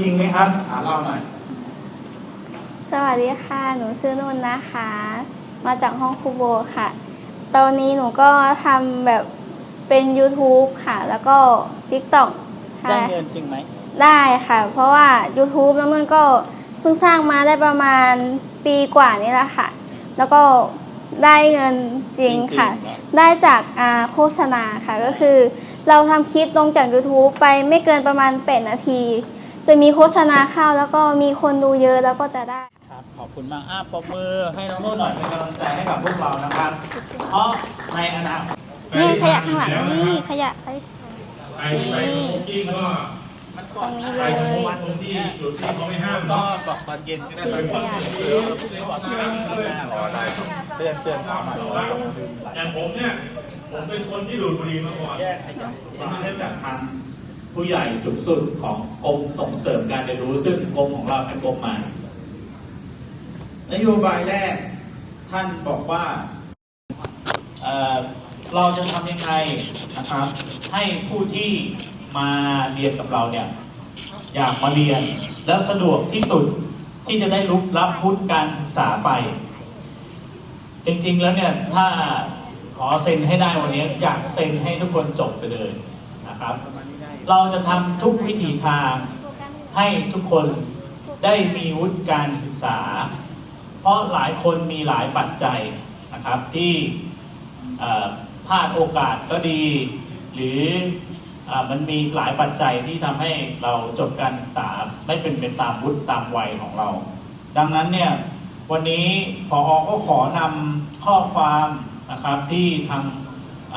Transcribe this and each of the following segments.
จริงไหมครับถามเราหน่อยสวัสดีค่ะ หนูชื่อนุ่นนะคะ มาจากห้องครูโบค่ะ ตอนนี้หนูก็ทำแบบเป็น YouTube ค่ะ แล้วก็ TikTok ค่ะได้เงินจริงไหมได้ค่ะ เพราะว่า YouTube น้องนุ่นก็เพิ่งสร้างมาได้ประมาณปีกว่านี้แหละค่ะ แล้วก็ได้เงินจริงค่ะจริงๆเหรอได้จากอ่าโฆษณาค่ะ ก็คือ เราทำคลิปลงจาก YouTube ไปไม่เกินประมาณ8นาที จะมีโฆษณาเข้าแล้วก็มีคนดูเยอะแล้วก็จะได้ ครับขอบคุณมากอะปรบมือให้น้องนุ่นหน่อยเป็นกำลังใจให้กับพวกเรานะครับ เพราะในอนาคตนี่ขยะข้างหลังนี่ขยะไปไปไปสโมกกิ้งก็ตรงนี้เลไปยสโมกตรงที่จุดที่เขาไม่ห้ามก็เนาะบอกตอนเย็นก็ได้ทิ้งขยะเตือนเตือนเขาหน่อยว่าต้องลืมไหลอย่างผมเนี่ยผมเป็นคนที่ดูดบุหรี่มาก่อนแยกขยะที่ได้จากทาง ผู้ใหญ่สูงสุดของกรมส่งเสริมการเรียนรู้ซึ่งกรมของเราเป็นกรมใหม่ นโยบายแรกท่านบอกว่าเเราจะทำยังไงนะครับ ให้ผู้ที่มาเรียนกับเราเนี่ยอยากมาเรียนแล้วสะดวกที่สุดที่จะได้รุกรับพุทธการศึกษาไป จริงๆแล้วเนี่ยถ้าขอเซ็นให้ได้วันนี้อยากเซ็นให้ทุกคนจบไปเลยนะครับ เราจะทำทุกวิถีทางให้ทุกคนได้มีวุฒิการศึกษา เพราะหลายคนมีหลายปัจจัยนะครับที่พลาดโอกาสก็ดี หรืออมันมีหลายปัจจัยที่ทำให้เราจบการศึกษาไม่เป็นไปตามวุฒิตามวัยของเรา ดังนั้นเนี่ยวันนี้พออก็ขอนำข้อความนะครับที่ทางอ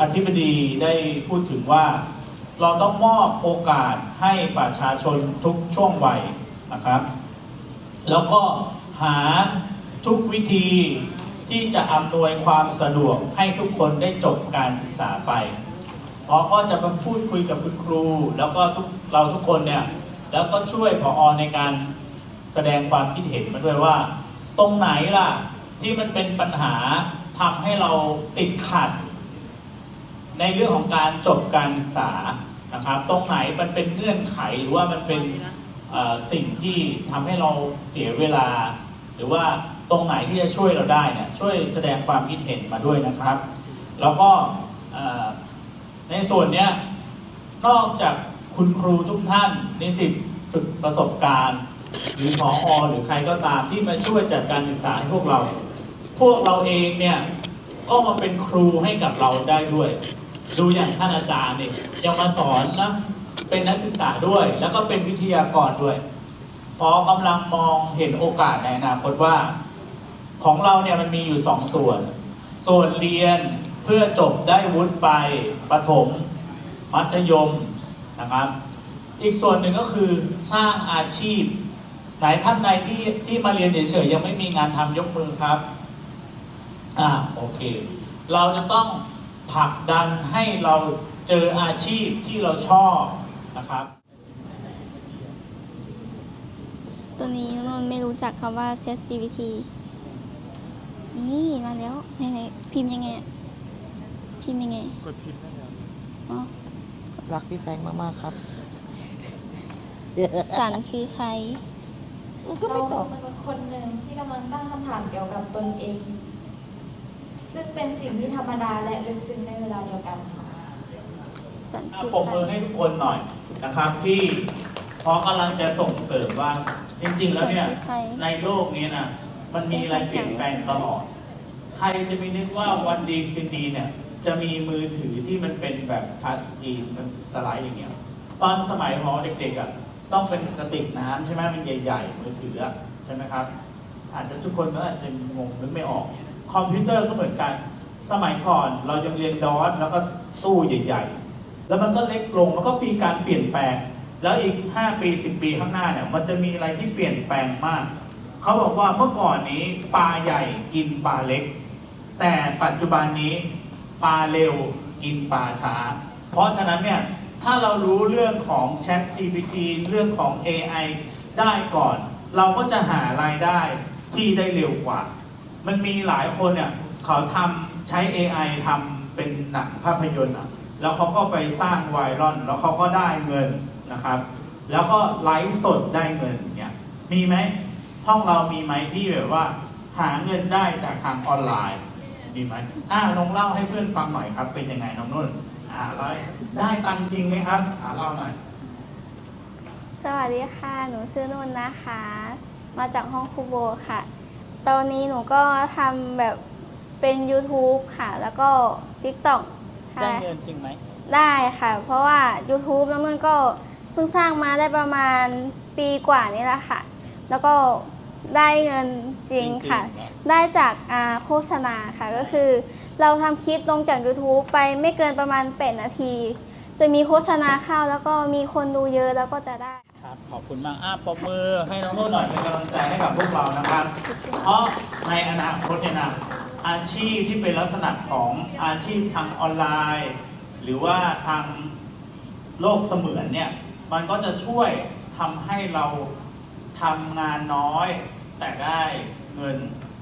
อธิบดีได้พูดถึงว่า เราต้องมอบโอกาสให้ประชาชนทุกช่วงวัยนะครับ แล้วก็หาทุกวิธีที่จะอำนวยความสะดวกให้ทุกคนได้จบการศึกษาไปพอก็จะมาพูดคุยกับคุณครู แล้วก็ทุกเราทุกคนเนี่ย แล้วก็ช่วยพออในการแสดงความคิดเห็นมาด้วยว่า ตรงไหนล่ะที่มันเป็นปัญหาทำให้เราติดขัด ในเรื่องของการจบการศึกษา นะครับ ตรงไหนมันเป็นเงื่อนไขหรือว่ามันเป็นเอ่อสิ่งที่ทำให้เราเสียเวลา หรือว่าตรงไหนที่จะช่วยเราได้เนี่ยช่วยแสดงความคิดเห็นมาด้วยนะครับ แล้วก็เอ่อในส่วนเนี้ยนอกจากคุณครูทุกท่านนิสิตฝึกประสบการณ์ หรือพออหรือใครก็ตามที่มาช่วยจัดการศึกษาให้พวกเรา พวกเราเองเนี่ยก็มาเป็นครูให้กับเราได้ด้วย ดูอย่างท่านอาจารย์นี่ยังมาสอนนะเป็นนักศึกษาด้วย แล้วก็เป็นวิทยากรด้วยพราะกำลังมองเห็นโอกาสในอนาคตว่า ของเราเนี่ยมันมีอยู่สองส่วน ส่วนเรียนเพื่อจบได้วุฒิไปประถม มัธยมนะครับ อีกส่วนหนึ่งก็คือสร้างอาชีพไหนท่านใดที่ที่มาเรียนเฉยๆยังไม่มีงานทำยกมือครับอ่าโอเค เราจะต้อง ผลักดันให้เราเจออาชีพที่เราชอบนะครับ ตัวนี้น้องนนท์ไม่รู้จักคำว่า Set GPT นี่มาแล้วไหนๆพิมพ์ยังไงอะพิมพ์ยังไงกดพิมพ์ได้แล้วอ๋อรักพี่แฟรงค์มากๆครับสันคือใครเราเป็นคนหนึ่งที่กำลังตั้งคำถามเกี่ยวกับตนเอง ซึ่งเป็นสิ่งที่ธรรมดาและลึกซึ้งในเวลาเดียวกันค่ะสันอะคือปรบใครมือให้ทุกคนหน่อยนะครับ ที่เพราะกำลังจะส่งเสริมว่า จริงๆแล้วเนี่ยสันคือใครในโลกนี้นะมันมีอะไรเปลี่ยนแปลงตลอด ใครจะไปนึกว่าวันดีคืนดีเนี่ย จะมีมือถือที่มันเป็นแบบทัชสกรีนมันสไลด์อย่างเงี้ยตอนสมัยพอเด็กๆอะต้องเป็นกระติกน้ำใช่ไหมมันใหญ่ ๆ มือถืออะใช่ไหมครับ อาจจะทุกคนก็อาจจะงงนึกไม่ออก คอมพิวเตอร์ก็เหมือนกัน สมัยก่อนเรายังเรียนดอสแล้วก็ตู้ใหญ่ ๆ แล้วมันก็เล็กลงแล้วก็มีการเปลี่ยนแปลง แล้วอีก 5 ปี 10 ปีข้างหน้าเนี่ยมันจะมีอะไรที่เปลี่ยนแปลงมาก เขาบอกว่าเมื่อก่อนนี้ปลาใหญ่กินปลาเล็ก แต่ปัจจุบันนี้ปลาเร็วกินปลาช้า เพราะฉะนั้นเนี่ยถ้าเรารู้เรื่องของ Chat GPT เรื่องของ AI ได้ก่อน เราก็จะหารายได้ที่ได้เร็วกว่า มันมีหลายคนเนี่ยเขาทำใช้ AI ทำเป็นหนังภาพยนตร์อะแล้วเขาก็ไปสร้างไวรัลแล้วเขาก็ได้เงินนะครับ แล้วก็ไลฟ์สดได้เงินเนี่ยมีไหมห้องเรามีไหมที่แบบว่า หาเงินได้จากทางออนไลน์มีไหมอ่าลองเล่าให้เพื่อนฟังหน่อยครับ เป็นยังไงน้องนุ่นอ่าแล้วได้ตังจริงไหมครับอ่าเล่าหน่อยสวัสดีค่ะ หนูชื่อนุ่นนะคะ มาจากห้องครูโบค่ะ ตอนนี้หนูก็ทำแบบเป็น YouTube ค่ะ แล้วก็ TikTok ค่ะได้เงินจริงไหม ได้ค่ะ เพราะว่า YouTube น้องนุ่นก็เพิ่งสร้างมาได้ประมาณปีกว่านี้แหละค่ะ แล้วก็ได้เงินจริงค่ะ จริงๆเหรอได้จากอ่าโฆษณาค่ะ ก็คือ เราทำคลิปลงจาก YouTube ไปไม่เกินประมาณ 8 นาที จะมีโฆษณาเข้าแล้วก็มีคนดูเยอะแล้วก็จะได้ครับ ขอบคุณมากอะปรบมือให้น้องงนุ่นหน่อยเป็นกำลังใจให้กับพวกเรานะครับ เพราะในอนาคตเนี่ยนะอาชีพที่เป็นลักษณะของอาชีพทางออนไลน์ หรือว่าทางโลกเสมือนเนี่ยมันก็จะช่วยทำให้เราทำงานน้อยแต่ได้เงิน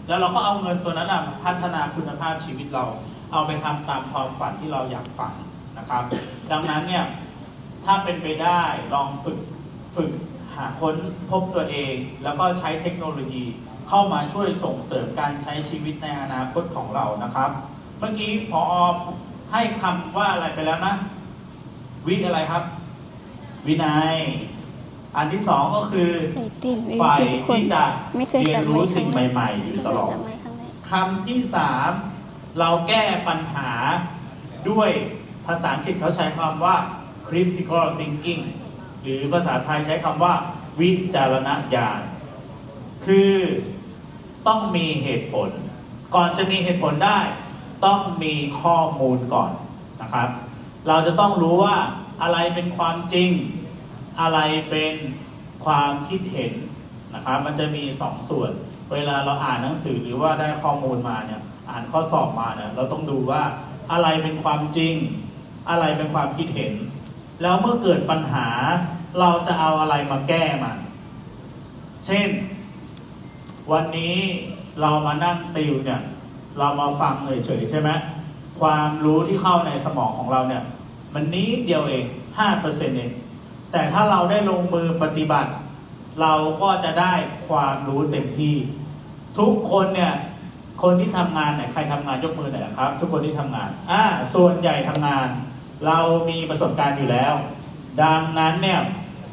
แล้วเราก็เอาเงินตัวนั้นนะพัฒนาคุณภาพชีวิตเรา เอาไปทำตามความฝันที่เราอยากฝันนะครับ ดังนั้นเนี่ยถ้าเป็นไปได้ลองฝึก ฝึกหาค้นพบตัวเอง แล้วก็ใช้เทคโนโลยีเข้ามาช่วยส่งเสริมการใช้ชีวิตในอนาคตของเรานะครับ เมื่อกี้พอให้คำว่าอะไรไปแล้วนะ วิอะไรครับ วินัย อันที่สองก็คือไฟที่จะไม่เคยเรียจันรู้สิ่งใหม่ ๆ อยู่ตลอดคำที่สามเราแก้ปัญหาด้วยภาษาอังกฤษเขาใช้คำว่า critical thinking หรือภาษาไทยใช้คำว่า วิจารณญาณคือต้องมีเหตุผล ก่อนจะมีเหตุผลได้ ต้องมีข้อมูลก่อนนะครับ เราจะต้องรู้ว่าอะไรเป็นความจริง อะไรเป็นความคิดเห็นนะครับ มันจะมีสองส่วน เวลาเราอ่านหนังสือหรือว่าได้ข้อมูลมาเนี่ยอ่านข้อสอบมาเนี่ยเราต้องดูว่าอะไรเป็นความจริง อะไรเป็นความคิดเห็น แล้วเมื่อเกิดปัญหาเราจะเอาอะไรมาแก้มัน เช่น วันนี้เรามานั่งติวเนี่ย เรามาฟังเฉยๆใช่ไหมความรู้ที่เข้าในสมองของเราเนี่ย มันนิดเดียวเองห้าเปอร์เซ็นต์เองแต่ถ้าเราได้ลงมือปฏิบัติ เราก็จะได้ความรู้เต็มที่ ทุกคนเนี่ยคนที่ทำงานเนี่ยใครทำงานยกมือหน่อยครับ ทุกคนที่ทำงานอ่าส่วนใหญ่ทำงาน เรามีประสบการณ์อยู่แล้ว ดังนั้นเนี่ย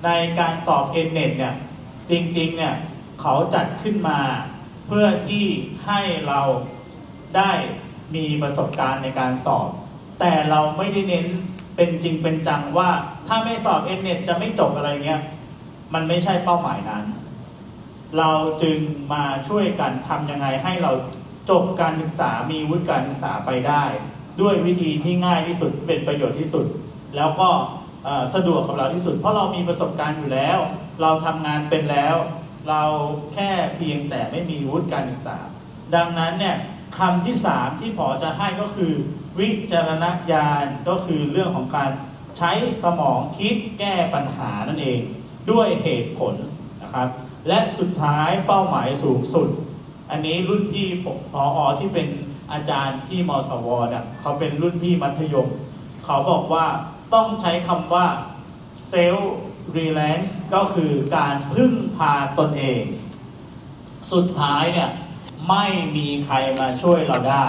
ในการสอบเอ็นเน็ตเนี่ยจริงๆเนี่ยเขาจัดขึ้นมาเพื่อที่ให้เราได้มีประสบการณ์ในการสอบ แต่เราไม่ได้เน้นเป็นจริงเป็นจังว่าถ้าไม่สอบเอ็นเน็ตจะไม่จบอะไรเงี้ยมันไม่ใช่เป้าหมายนั้น เราจึงมาช่วยกันทำยังไงให้เราจบการศึกษามีวุฒิการศึกษาไปได้ ด้วยวิธีที่ง่ายที่สุดเป็นประโยชน์ที่สุด แล้วก็สะดวกกับเราที่สุด เพราะเรามีประสบการณ์อยู่แล้ว เราทำงานเป็นแล้ว เราแค่เพียงแต่ไม่มีวุฒิการศึกษา ดังนั้นเนี่ยคำที่สามที่พอจะให้ก็คือ วิจารณญาณก็คือเรื่องของการใช้สมองคิดแก้ปัญหานั่นเอง ด้วยเหตุผลนะครับ และสุดท้ายเป้าหมายสูงสุด อันนี้รุ่นพี่ผมพออที่เป็น อาจารย์ที่มสวเนี่ยเขาเป็นรุ่นพี่มัธยม เขาบอกว่าต้องใช้คำว่า self reliance ก็คือการพึ่งพาตนเอง สุดท้ายเนี่ยไม่มีใครมาช่วยเราได้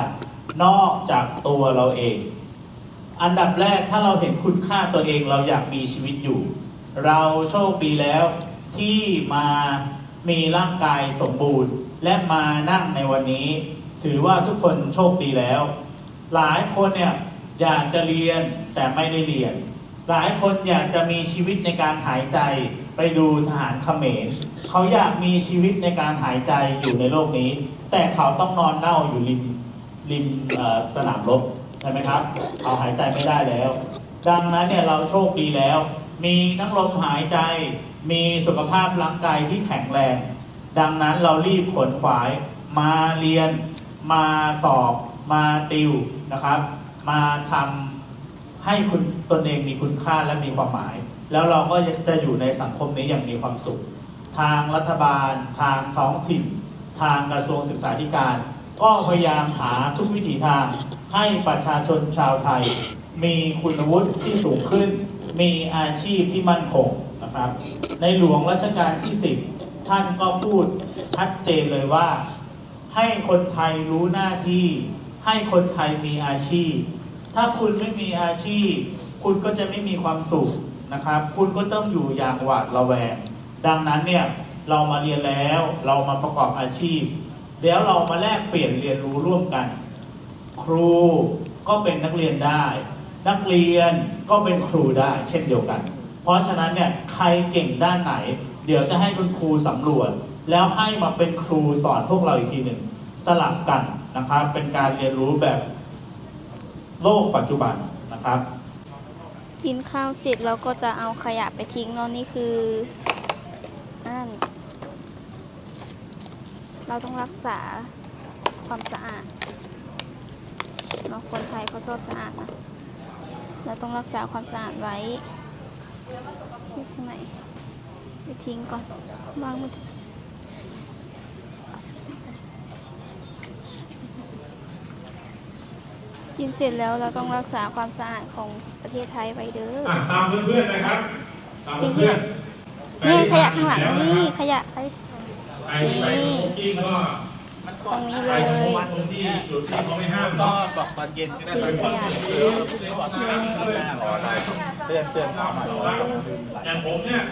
นอกจากตัวเราเอง อันดับแรกถ้าเราเห็นคุณค่าตัวเองเราอยากมีชีวิตอยู่ เราโชคดีแล้วที่มามีร่างกายสมบูรณ์ และมานั่งในวันนี้ ถือว่าทุกคนโชคดีแล้ว หลายคนเนี่ยอยากจะเรียนแต่ไม่ได้เรียน หลายคนอยากจะมีชีวิตในการหายใจไปดูทหารเขมรเขาอยากมีชีวิตในการหายใจอยู่ในโลกนี้ แต่เขาต้องนอนเน่าอยู่ริมริมสนามรบใช่ไหมครับเขาหายใจไม่ได้แล้ว ดังนั้นเนี่ยเราโชคดีแล้ว มีทั้งลมหายใจ มีสุขภาพร่างกายที่แข็งแรง ดังนั้นเรารีบขนขวายมาเรียน มาสอบมาติวนะครับ มาทำให้คุณตนเองมีคุณค่าและมีความหมาย แล้วเราก็จะอยู่ในสังคมนี้อย่างมีความสุข ทางรัฐบาล ทางท้องถิ่น ทางกระทรวงศึกษาธิการ ก็พยายามหาทุกวิถีทาง ให้ประชาชนชาวไทย มีคุณวุฒิที่สูงขึ้น มีอาชีพที่มั่นคงนะนะครับ ในหลวงรัชกาลที่สิบท่านก็พูดชัดเจนเลยว่า ให้คนไทยรู้หน้าที่ ให้คนไทยมีอาชีพ ถ้าคุณไม่มีอาชีพ คุณก็จะไม่มีความสุขนะครับ คุณก็ต้องอยู่อย่างหวาดระแวง ดังนั้นเนี่ยเรามาเรียนแล้วเรามาประกอบอาชีพ แล้วเรามาแลกเปลี่ยนเรียนรู้ร่วมกัน ครูก็เป็นนักเรียนได้ นักเรียนก็เป็นครูได้เช่นเดียวกัน เพราะฉะนั้นเนี่ยใครเก่งด้านไหน เดี๋ยวจะให้คุณครูสำรวจ แล้วให้มาเป็นครูสอนพวกเราอีกทีหนึ่งสลับกันนะครับ เป็นการเรียนรู้แบบโลกปัจจุบันนะครับ กินข้าวเสร็จเราก็จะเอาขยะไปทิ้งเนาะนี่คืออันเราต้องรักษาความสะอาดเนาะคนไทยเขาชอบสะอาดนะเราต้องรักษาความสะอาดไว้อยู่ข้างในไปทิ้งก่อนวางมัน กินเสร็จแล้วเราต้องรักษาความสะอาดของประเทศไทยไว้เด้ออะตามเพื่อนๆนะครับตามทิ้งขเพื่อนยะๆนี่ขยะข้างหลังไปนี่ที่ขยะไปไปไปสโมกกิ้งก็ตรงนี้ไปเลยตรงที่จุดที่เขาไม่ห้ามก็เนาะบอกตอนเย็นก็ได้ทิ้งขยะเตือนเตือนเข้ามาอย่างผมเนี่ย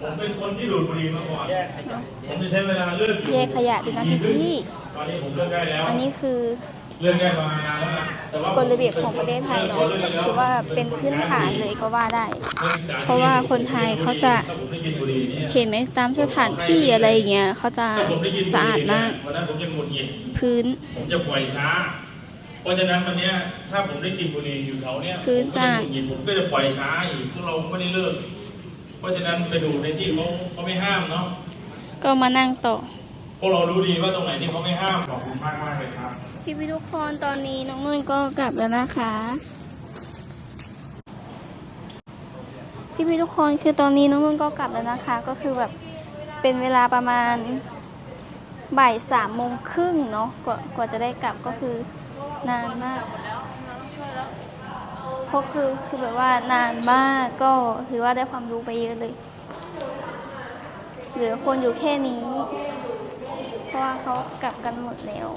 ผมเป็นคนที่ดูดบุหรี่มาก่อนแยกขยะผมจะใช้เวลาเลิกอยู่แยกขยะดีนะพี่พี่ตอนนี้ผมเลิกได้แล้ว อันนี้คือเลิ กได้มานานแล้วนะแต่ว่ากฎระเบียบของประเทศไทยเนาะถือว่าเป็นพื้นฐานเลยก็ว่าได้ เพราะว่าคนไทยเขาจะถ้าผมได้กินบุหรี่เนี่ยเห็นไหมตามสถานที่อะไรอย่างเงี้ยเขาจะถ้าผมได้กินบุหรี่สะอาดมากวันนั้นผมจะหงุดหงิดพื้นผมจะปล่อยช้าเพราะฉะนั้นวันเนี้ยถ้าผมได้กินบุหรี่อยู่แถวเนี้ยพื้นผมก็สะอาดไม่หงุดหงิดผมก็จะปล่อยช้าอีกเพราะเราไม่ได้เลิกเพราะฉะนั้นไปดูในที่เขาเขาไม่ห้ามเนาะก็มานั่งต่อพวกเรารู้ดีว่าตรงไหนที่เขาไม่ห้ามขอบคุณมากมากเลยครับ พี่พี่ทุกคนตอนนี้น้องนุ่นก็กลับแล้วนะคะ พี่พี่ทุกคนคือตอนนี้น้องนุ่นก็กลับแล้วนะคะ ก็คือแบบเป็นเวลาประมาณบ่ายสามโมงครึ่งเนาะกว่ากว่าจะได้กลับก็คือนานมาก เพราะคือคือแบบว่านานมากก็ถือว่าได้ความรู้ไปเยอะเลย เหลือคนอยู่แค่นี้ เพราะว่าเขากลับกันหมดแล้ว